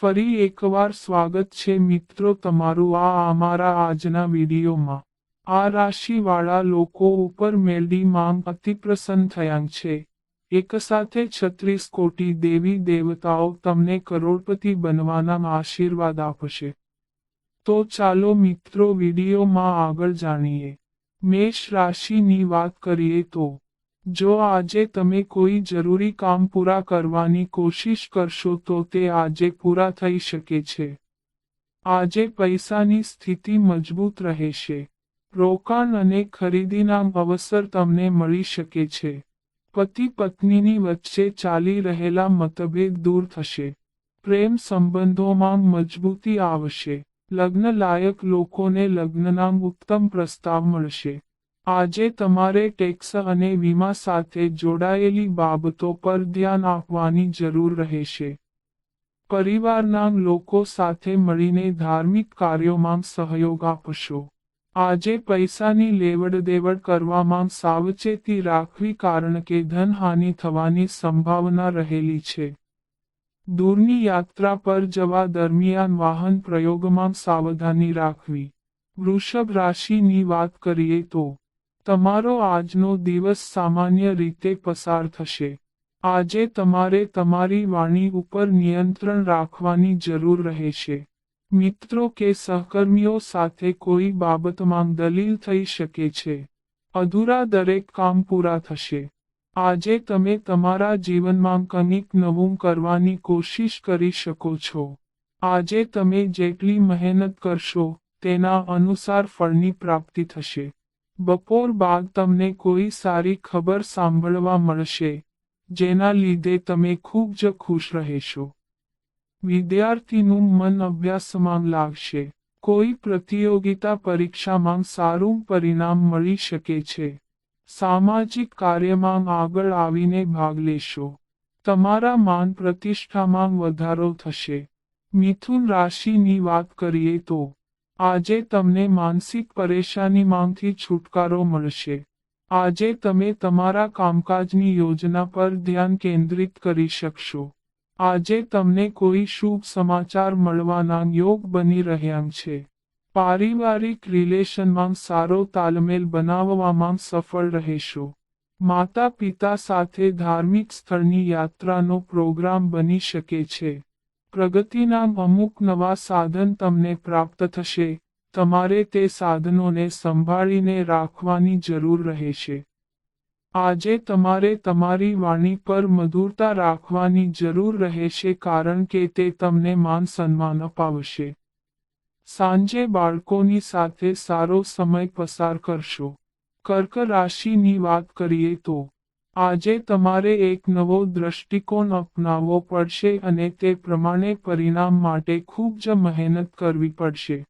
ફરી એકવાર સ્વાગત છે મિત્રો તમારું આ અમારા આજના વિડીયોમાં. આ રાશિવાળા લોકો ઉપર મેલડી માંગ અતિ પ્રસન્ન થયા છે. એક સાથે છત્રીસ કોટી દેવી દેવતાઓ તમને કરોડપતિ બનવાના આશીર્વાદ આપશે. તો ચાલો મિત્રો વિડીયોમાં આગળ જાણીએ. મેષ રાશિની વાત કરીએ તો જો આજે તમે કોઈ જરૂરી કામ પૂરા કરવાની કોશિશ કરશો તો તે આજે પૂરા થઈ શકે છે. આજે પૈસાની સ્થિતિ મજબૂત રહેશે. રોકાણ અને ખરીદીના અવસર તમને મળી શકે છે. પતિ પત્નીની વચ્ચે ચાલી રહેલા મતભેદ દૂર થશે. પ્રેમ સંબંધોમાં મજબૂતી આવશે. લગ્ન લાયક લોકોને લગ્નના ઉત્તમ પ્રસ્તાવ મળશે. આજે તમારે ટેક્સ અને વીમા સાથે જોડાયેલી બાબતો પર ધ્યાન આપવાની જરૂર રહેશે. પરિવારના લોકો સાથે મળીને ધાર્મિક કાર્યોમાં સહયોગ આપશો. આજે પૈસાની લેવડ દેવડ કરવામાં સાવચેતી રાખવી કારણ કે ધનહાનિ થવાની સંભાવના રહેલી છે. દૂરની યાત્રા પર જવા દરમિયાન વાહન પ્રયોગમાં સાવધાની રાખવી. વૃષભ રાશિની વાત કરીએ તો તમારો આજનો દિવસ સામાન્ય રીતે પસાર થશે. આજે તમારે તમારી વાણી ઉપર નિયંત્રણ રાખવાની જરૂર રહેશે. મિત્રો કે સહકર્મીઓ સાથે કોઈ બાબતમાં દલીલ થઈ શકે છે. અધૂરા દરેક કામ પૂરા થશે. આજે તમે તમારા જીવનમાં કંઈક નવું કરવાની કોશિશ કરી શકો છો. આજે તમે જેટલી મહેનત કરશો, તેના અનુસાર ફળની પ્રાપ્તિ થશે. બપોર બાદ તમને કોઈ સારી ખબર સાંભળવા મળશે, જેના લીધે તમે ખૂબ જ ખુશ રહેશો. વિદ્યાર્થીનું મન અભ્યાસમાં લાગશે. કોઈ પ્રતિયોગિતા પરીક્ષામાં સારું પરિણામ મળી શકે છે. સામાજિક કાર્યમાં આગળ આવીને ભાગ લેશો. તમારા માન પ્રતિષ્ઠામાં વધારો થશે. મિથુન રાશિની વાત કરીએ તો આજે તમને માનસિક પરેશાનીમાંથી છુટકારો મળશે. આજે તમે તમારા કામકાજની યોજના પર ધ્યાન કેન્દ્રિત કરી શકશો. આજે તમને કોઈ શુભ સમાચાર મળવાના યોગ બની રહ્યા છે. પારિવારિક રિલેશનમાં સારો તાલમેલ બનાવવામાં સફળ રહેશો. માતા પિતા સાથે ધાર્મિક સ્થળની યાત્રાનો પ્રોગ્રામ બની શકે છે. પ્રગતિના અમુક નવા સાધન તમને પ્રાપ્ત થશે. તમારે તે સાધનોને સંભાળીને રાખવાની જરૂર રહેશે. આજે તમારે તમારી વાણી પર મધુરતા રાખવાની જરૂર રહેશે કારણ કે તે તમને માન સન્માન અપાવશે. સાંજે બાળકોની સાથે સારો સમય પસાર કરશો. કર્ક રાશિની વાત કરીએ તો આજે તમારે એક નવો દ્રષ્ટિકોણ અપનાવવો પડશે અને તે પ્રમાણે પરિણામ માટે ખૂબ જ મહેનત કરવી પડશે.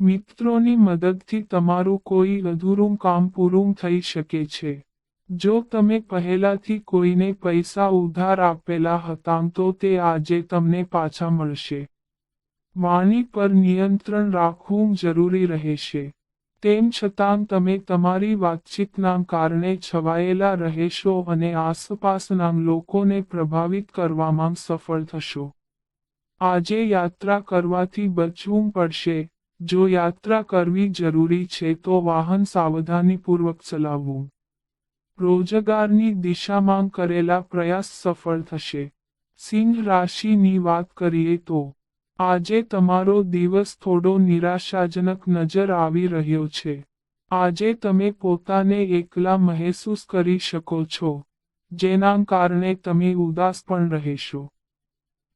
મિત્રોની મદદથી તમારું કોઈ અધૂરું કામ પૂરું થઈ શકે છે. જો તમે પહેલાથી કોઈને પૈસા ઉધાર આપેલા હતા તો તે આજે તમને પાછા મળશે. વાણી પર નિયંત્રણ રાખવું જરૂરી રહેશે. તેમ છતાં તમે તમારી વાતચીતના કારણે છવાયેલા રહેશો અને આસપાસના લોકોને પ્રભાવિત કરવામાં સફળ થશો. આજે યાત્રા કરવાથી બચવું પડશે. જો યાત્રા કરવી જરૂરી છે તો વાહન સાવધાનીપૂર્વક ચલાવવું. રોજગારની દિશામાં કરેલા પ્રયાસ સફળ થશે. સિંહ રાશિની વાત કરીએ તો આજે તમારો દિવસ થોડો નિરાશાજનક નજર આવી રહ્યો છે. આજે તમે પોતાને એકલા મહેસૂસ કરી શકો છો, જેના કારણે તમે ઉદાસ પણ રહેશો.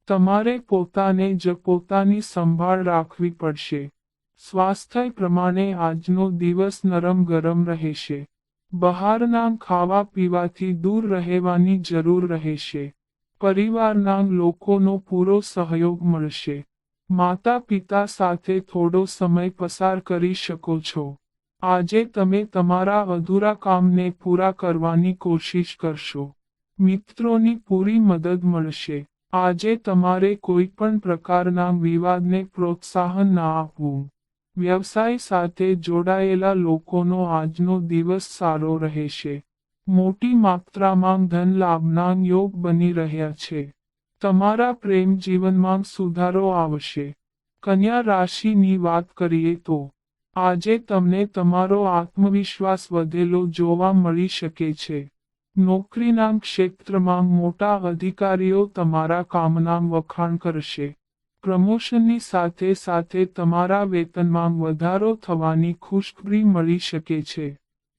તમારે પોતાને જ પોતાની સંભાળ રાખવી પડશે. સ્વાસ્થ્ય પ્રમાણે આજનો દિવસ નરમ ગરમ રહેશે. બહારના ખાવા પીવાથી દૂર રહેવાની જરૂર રહેશે. પરિવારના લોકોનો પૂરો સહયોગ મળશે. માતા પિતા સાથે થોડો સમય પસાર કરી શકો છો. આજે તમે તમારા અધૂરા કામને પૂરા કરવાની કોશિશ કરશો. મિત્રોની પૂરી મદદ મળશે. આજે તમારે કોઈ પણ પ્રકારના વિવાદને પ્રોત્સાહન ના આપવું. વ્યવસાય સાથે જોડાયેલા લોકોનો આજનો દિવસ સારો રહેશે. મોટી માત્રામાં ધન લાભના યોગ બની રહ્યા છે. તમારા પ્રેમ જીવનમાં સુધારો આવશે. કન્યા રાશિની વાત કરીએ તો, આજે તમને તમારો આત્મવિશ્વાસ વધેલો જોવા મળી શકે છે. નોકરીના ક્ષેત્રમાં મોટા અધિકારીઓ તમારા કામના વખાણ કરશે. પ્રમોશનની સાથે સાથે તમારા વેતનમાં વધારો થવાની ખુશખબરી મળી શકે છે.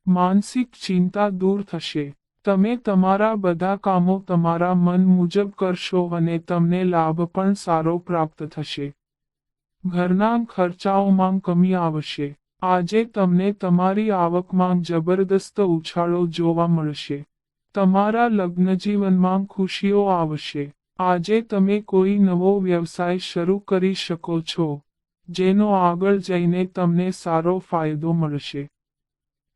માનસિક ચિંતા દૂર થશે. તમે તમારા બધા કામો તમારા મન મુજબ કરશો અને તમને લાભ પણ સારો પ્રાપ્ત થશે. ઘરના ખર્ચાઓમાં કમી આવશે. આજે તમને તમારી આવકમાં જબરદસ્ત ઉછાળો જોવા મળશે. તમારા લગ્નજીવનમાં ખુશીઓ આવશે. આજે તમે કોઈ નવો વ્યવસાય શરૂ કરી શકો છો, જેનો આગળ જઈને તમને સારો ફાયદો મળશે.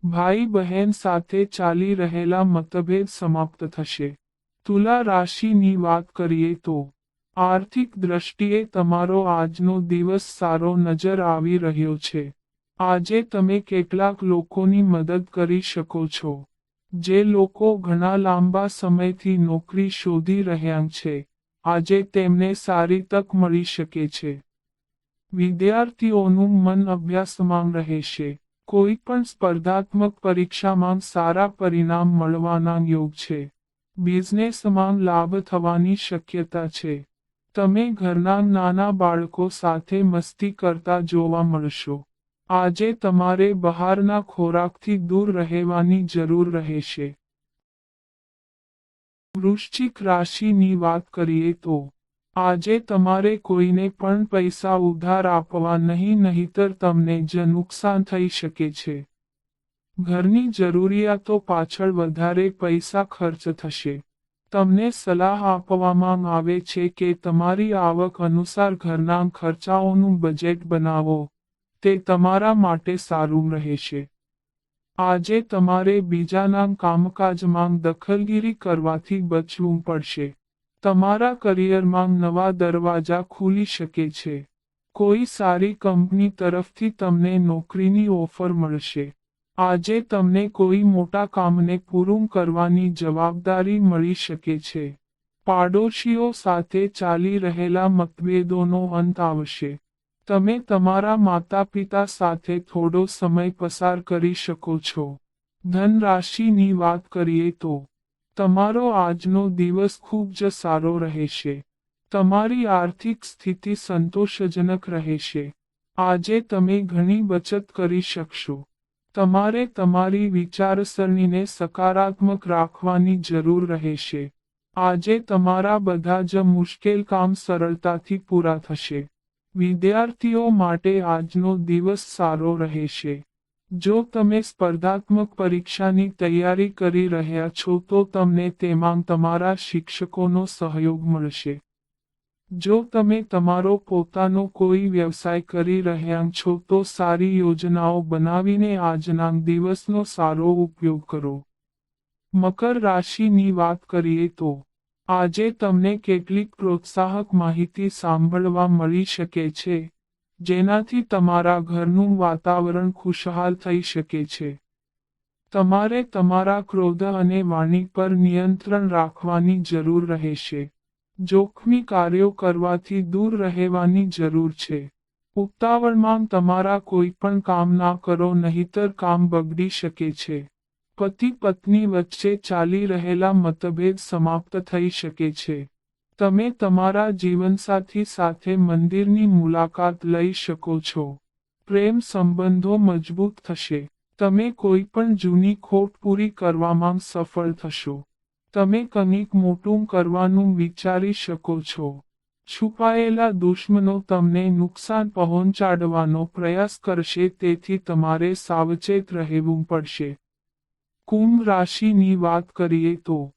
ભાઈ બહેન સાથે ચાલી રહેલા મતભેદ સમાપ્ત થશે. તુલા રાશિની વાત કરીએ તો, આર્થિક દ્રષ્ટિએ તમારો આજનો દિવસ સારો નજર આવી રહ્યો છે. આજે તમે કેટલાક લોકોની મદદ કરી શકો છો. જે લોકો ઘણા લાંબા સમયથી નોકરી શોધી રહ્યા છે, આજે તેમને સારી તક મળી શકે છે. વિદ્યાર્થીઓનું મન અભ્યાસમાં રહેશે. કોઈ પણ સ્પર્ધાત્મક પરીક્ષામાં સારા પરિણામ મળવાના યોગ છે. બિઝનેસમાં લાભ થવાની શક્યતા છે. તમે ઘરના નાના બાળકો સાથે મસ્તી કરતા જોવા મળશો. આજે તમારે બહારના ખોરાકથી દૂર રહેવાની જરૂર રહેશે. વૃશ્ચિક રાશિની વાત કરીએ તો આજે તમારે કોઈને પણ પૈસા ઉધાર આપવા નહીં, નહીતર તમને જ નુકસાન થઈ શકે છે. ઘરની જરૂરિયાતો પાછળ વધારે પૈસા ખર્ચ થશે. તમને સલાહ આપવામાં આવે છે કે તમારી આવક અનુસાર ઘરના ખર્ચાઓનું બજેટ બનાવો. તે તમારા માટે સારું રહેશે. આજે તમારે બીજાના કામકાજમાં દખલગીરી કરવાથી બચવું પડશે. તમારા કરિયરમાં નવા દરવાજા ખુલી શકે છે. કોઈ સારી કંપની તરફથી તમને નોકરીની ઓફર મળશે. આજે તમને કોઈ મોટા કામને પૂરું કરવાની જવાબદારી મળી શકે છે. પાડોશીઓ સાથે ચાલી રહેલા મતભેદોનો અંત આવશે. તમે તમારા માતા પિતા સાથે થોડો સમય પસાર કરી શકો છો. ધનરાશિની વાત કરીએ તો તમારો આજનો દિવસ ખૂબ જ સારો રહેશે. તમારી આર્થિક સ્થિતિ સંતોષજનક રહેશે. આજે તમે ઘણી બચત કરી શકશો. તમારે તમારી વિચારસરણીને સકારાત્મક રાખવાની જરૂર રહેશે. આજે તમારા બધા જ મુશ્કેલ કામ સરળતાથી પૂરા થશે. વિદ્યાર્થીઓ માટે આજનો દિવસ સારો રહેશે. જો તમે સ્પર્ધાત્મક પરીક્ષાની તૈયારી કરી રહ્યા છો તો તમને તેમાં તમારા શિક્ષકોનો સહયોગ મળશે. જો તમે તમારો પોતાનો કોઈ વ્યવસાય કરી રહ્યા છો તો સારી યોજનાઓ બનાવીને આજના દિવસનો સારો ઉપયોગ કરો. મકર રાશિની વાત કરીએ તો, આજે તમને કેટલીક પ્રોત્સાહક માહિતી સાંભળવા મળી શકે છે. જેનાથી તમારા ઘરનું વાતાવરણ ખુશહાલ થઈ શકે છે. તમારે તમારા ક્રોધ અને વાણી પર નિયંત્રણ રાખવાની જરૂર રહેશે. જોખમી કાર્યો કરવાથી દૂર રહેવાની જરૂર છે. ઉતાવળમાં તમારા કોઈ પણ કામ ના કરો, નહીતર કામ બગડી શકે છે. પતિ પત્ની વચ્ચે ચાલી રહેલા મતભેદ સમાપ્ત થઈ શકે છે. તમે તમારા જીવનસાથી સાથે મંદિરની મુલાકાત લઈ શકો છો. પ્રેમ સંબંધો મજબૂત થશે. તમે કોઈ પણ જૂની ખોટ પૂરી કરવામાં સફળ થશો. તમે કંઈક મોટું કરવાનું વિચારી શકો છો. છુપાયેલા દુશ્મનો તમને નુકસાન પહોંચાડવાનો પ્રયાસ કરશે, તેથી તમારે સાવચેત રહેવું પડશે. કુંભ રાશિની વાત કરીએ તો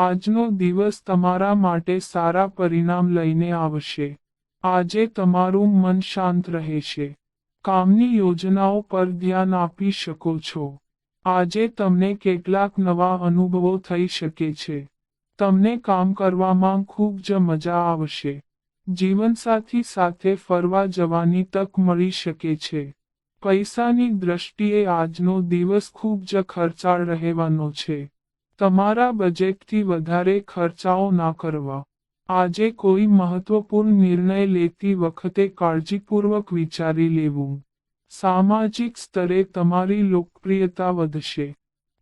આજનો દિવસ તમારા માટે સારા પરિણામ લઈને આવશે. આજે તમારું મન શાંત રહેશે. કામની યોજનાઓ પર ધ્યાન આપી શકો છો. આજે તમને કેટલાક નવા અનુભવો થઈ શકે છે. તમને કામ કરવામાં ખૂબ જ મજા આવશે. જીવનસાથી સાથે ફરવા જવાની તક મળી શકે છે. પૈસાની દ્રષ્ટિએ આજનો દિવસ ખૂબ જ ખર્ચાળ રહેવાનો છે. તમારા બજેટથી વધારે ખર્ચાઓ ના કરવા. આજે કોઈ મહત્વપૂર્ણ નિર્ણય લેતી વખતે કાળજીપૂર્વક વિચારી લેવું. સામાજિક સ્તરે તમારી લોકપ્રિયતા વધશે.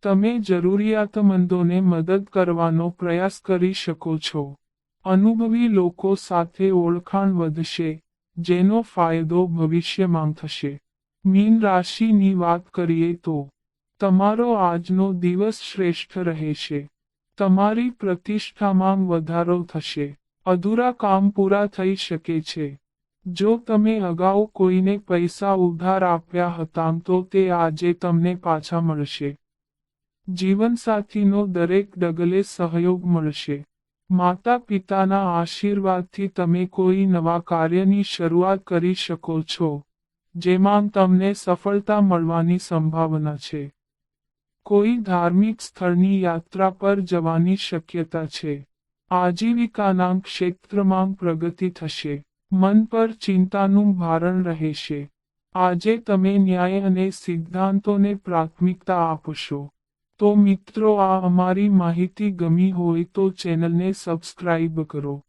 તમે જરૂરિયાતમંદોને મદદ કરવાનો પ્રયાસ કરી શકો છો. અનુભવી લોકો સાથે ઓળખાણ વધશે, જેનો ફાયદો ભવિષ્યમાં થશે. મીન રાશિની વાત કરીએ તો તમારો આજનો દિવસ શ્રેષ્ઠ રહેશે. તમારી પ્રતિષ્ઠામાં વધારો થશે. અધૂરા કામ પૂરા થઈ શકે છે. જો તમે અગાઉ કોઈને પૈસા ઉધાર આપ્યા હતા તો તે આજે તમને પાછા મળશે. જીવનસાથીનો દરેક ડગલે સહયોગ મળશે. માતા પિતાના આશીર્વાદથી તમે કોઈ નવા કાર્યની શરૂઆત કરી શકો છો, જેમાં તમને સફળતા મળવાની સંભાવના છે. કોઈ ધાર્મિક સ્થળની યાત્રા પર જવાની શક્યતા છે. આજીવિકાના ક્ષેત્રમાં પ્રગતિ થશે. મન પર ચિંતાનું ભારણ રહેશે. આજે તમે ન્યાય અને સિદ્ધાંતોને પ્રાથમિકતા આપશો. તો મિત્રો, આ અમારી માહિતી ગમી હોય તો ચેનલને સબસ્ક્રાઇબ કરો.